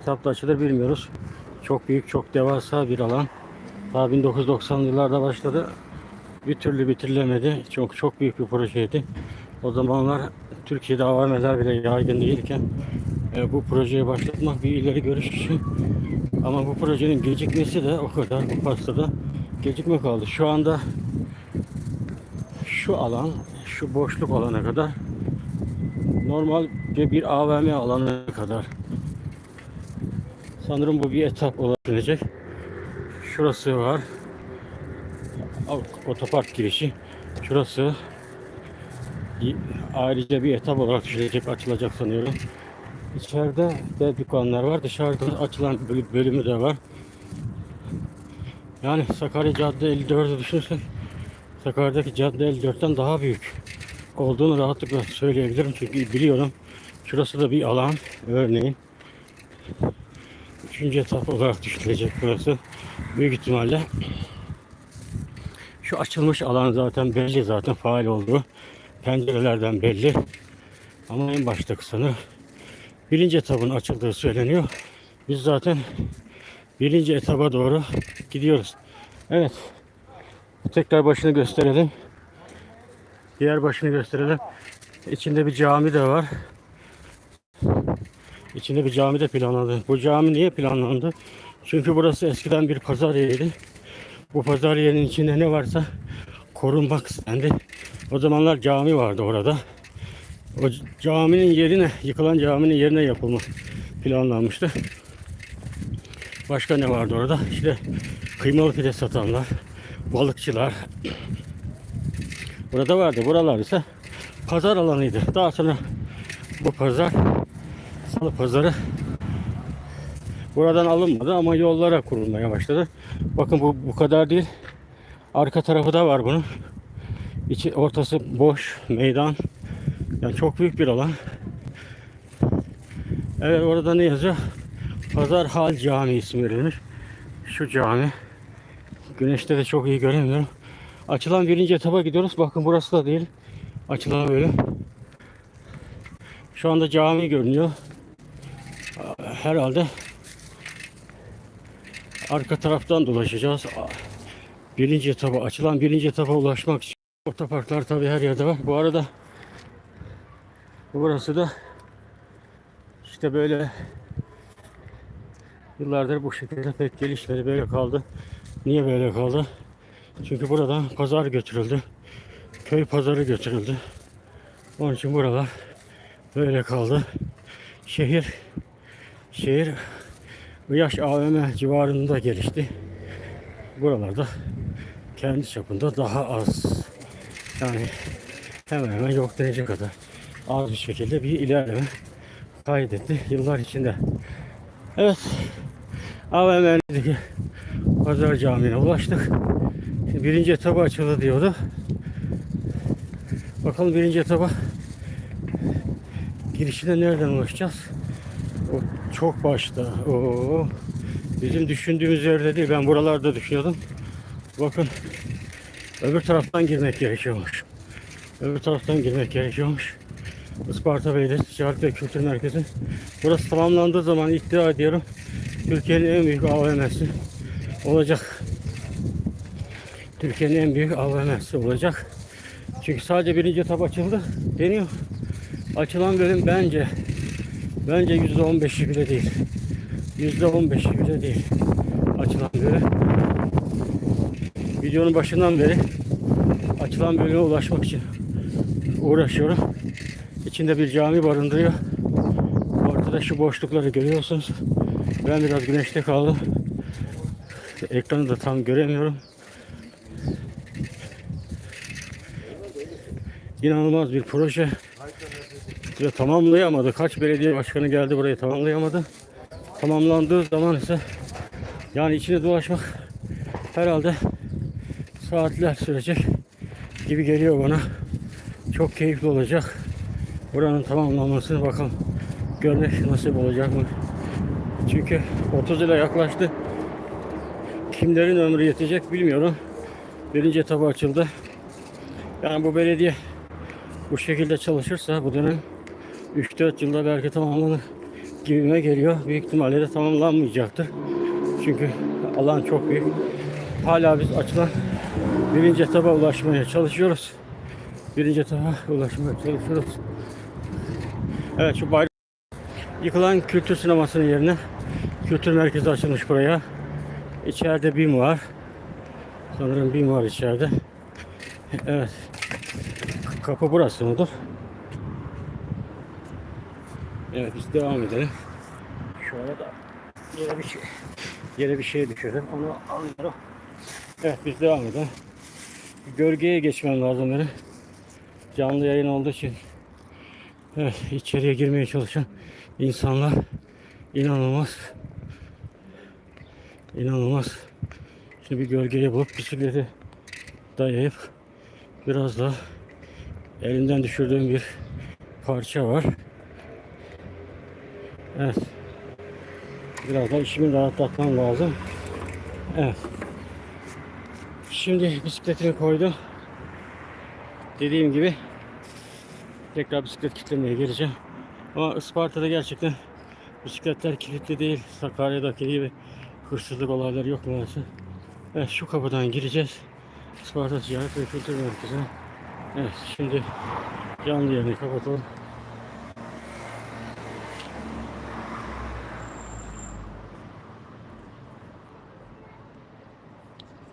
Kitapta açılır bilmiyoruz. Çok büyük, çok devasa bir alan. Daha 1990'lı yıllarda başladı. Bir türlü bitirilemedi. Çok çok büyük bir projeydi. O zamanlar Türkiye'de AVM'ler bile yaygın değilken e, bu projeyi başlatmak bir ileri görüş için. Ama bu projenin gecikmesi de o kadar bu pastada gecikme kaldı. Şu anda şu alan, şu boşluk alana kadar normal bir AVM alanı kadar Sanırım bu bir etap olarak düşünecek. Şurası var. Otopark girişi. Şurası ayrıca bir etap olarak düşünecek, açılacak sanıyorum. İçeride de dükkanlar var. Dışarıda açılan böl- bölümü de var. Yani Sakarya Cadde 54'ü düşünürsen Sakarya'daki Cadde 54'ten daha büyük olduğunu rahatlıkla söyleyebilirim. Çünkü biliyorum. Şurası da bir alan örneğin. Üçüncü etap olarak düşünülecek burası. Büyük ihtimalle şu açılmış alan zaten belli zaten faal olduğu. Pencerelerden belli. Ama en başta kısmını birinci etapın açıldığı söyleniyor. Biz zaten birinci etaba doğru gidiyoruz. Evet. Tekrar başını gösterelim. Diğer başını gösterelim. İçinde bir cami de var. İçinde bir cami de planlandı. Bu cami niye planlandı? Çünkü burası eskiden bir pazar yeriydi. Bu pazar yerinin içinde ne varsa korunmak istendi. O zamanlar cami vardı orada. O caminin yerine, yıkılan caminin yerine yapılma planlanmıştı. Başka ne vardı orada? İşte kıymalı pide satanlar, balıkçılar. Burada vardı. Buralar ise pazar alanıydı. Daha sonra bu pazar Salı pazarı buradan alınmadı ama yollara kurulmaya başladı. Bakın bu bu kadar değil. Arka tarafı da var bunun. İçi ortası boş meydan. Yani çok büyük bir alan. Evet orada ne yazıyor? Pazar Hal Camii ismi verilmiş. Şu cami. Güneşte de çok iyi göremiyorum. Açılan birinci etaba gidiyoruz. Bakın burası da değil. Açılan böyle. Şu anda cami görünüyor herhalde arka taraftan dolaşacağız. Birinci etaba açılan birinci etaba ulaşmak için otoparklar tabi her yerde var. Bu arada burası da işte böyle yıllardır bu şekilde pek gelişmedi. Böyle kaldı. Niye böyle kaldı? Çünkü buradan pazar götürüldü. Köy pazarı götürüldü. Onun için buralar böyle kaldı. Şehir şehir Yaş AVM civarında gelişti. Buralarda kendi çapında daha az yani hemen hemen yok denecek kadar az bir şekilde bir ilerleme kaydetti yıllar içinde. Evet AVM'deki Pazar Camii'ne ulaştık. Şimdi birinci etaba açıldı diyordu. Bakalım birinci etaba girişine nereden ulaşacağız? Çok başta. Oo. Bizim düşündüğümüz yerde değil. Ben buralarda düşünüyordum. Bakın öbür taraftan girmek gerekiyormuş. Öbür taraftan girmek gerekiyormuş. Isparta Belediyesi Ticaret ve Kültür Merkezi. Burası tamamlandığı zaman iddia ediyorum Türkiye'nin en büyük AVM'si olacak. Türkiye'nin en büyük AVM'si olacak. Çünkü sadece birinci etap açıldı deniyor. Açılan bölüm bence Bence yüzde on beşi bile değil. Yüzde on beşi bile değil. Açılan bölüm. Videonun başından beri açılan bölüme ulaşmak için uğraşıyorum. İçinde bir cami barındırıyor. Ortada şu boşlukları görüyorsunuz. Ben biraz güneşte kaldım. Ekranı da tam göremiyorum. İnanılmaz bir proje. Ya tamamlayamadı. Kaç belediye başkanı geldi burayı tamamlayamadı. Tamamlandığı zaman ise yani içine dolaşmak herhalde saatler sürecek gibi geliyor bana. Çok keyifli olacak. Buranın tamamlanmasını bakalım görmek nasip olacak mı? Çünkü 30 ile yaklaştı. Kimlerin ömrü yetecek bilmiyorum. Birinci etapı açıldı. Yani bu belediye bu şekilde çalışırsa bu dönem 3-4 yılda belki tamamlanır gibime geliyor. Büyük ihtimalle de tamamlanmayacaktır. Çünkü alan çok büyük. Hala biz açılan birinci etaba ulaşmaya çalışıyoruz. Birinci etaba ulaşmaya çalışıyoruz. Evet şu bayrak yıkılan kültür sinemasının yerine kültür merkezi açılmış buraya. İçeride BİM var. Sanırım BİM var içeride. Evet. Kapı burası mıdır? Evet biz devam edelim. Şu arada yere bir şey yere bir şey düşürdüm. Onu alıyorum. Evet biz devam edelim. Gölgeye geçmem lazım benim. Canlı yayın olduğu için. Evet içeriye girmeye çalışan insanlar inanılmaz. İnanılmaz. Şimdi bir gölgeye bulup bisikleti dayayıp biraz da elimden düşürdüğüm bir parça var. Evet. Biraz da işimi rahatlatmam lazım. Evet. Şimdi bisikletimi koydum. Dediğim gibi tekrar bisiklet kitlemeye geleceğim. Ama Isparta'da gerçekten bisikletler kilitli değil. Sakarya'daki gibi hırsızlık olayları yok maalesef. Evet şu kapıdan gireceğiz. Isparta Ticaret ve Kültür Merkezi'ne. Evet şimdi canlı yayını kapatalım.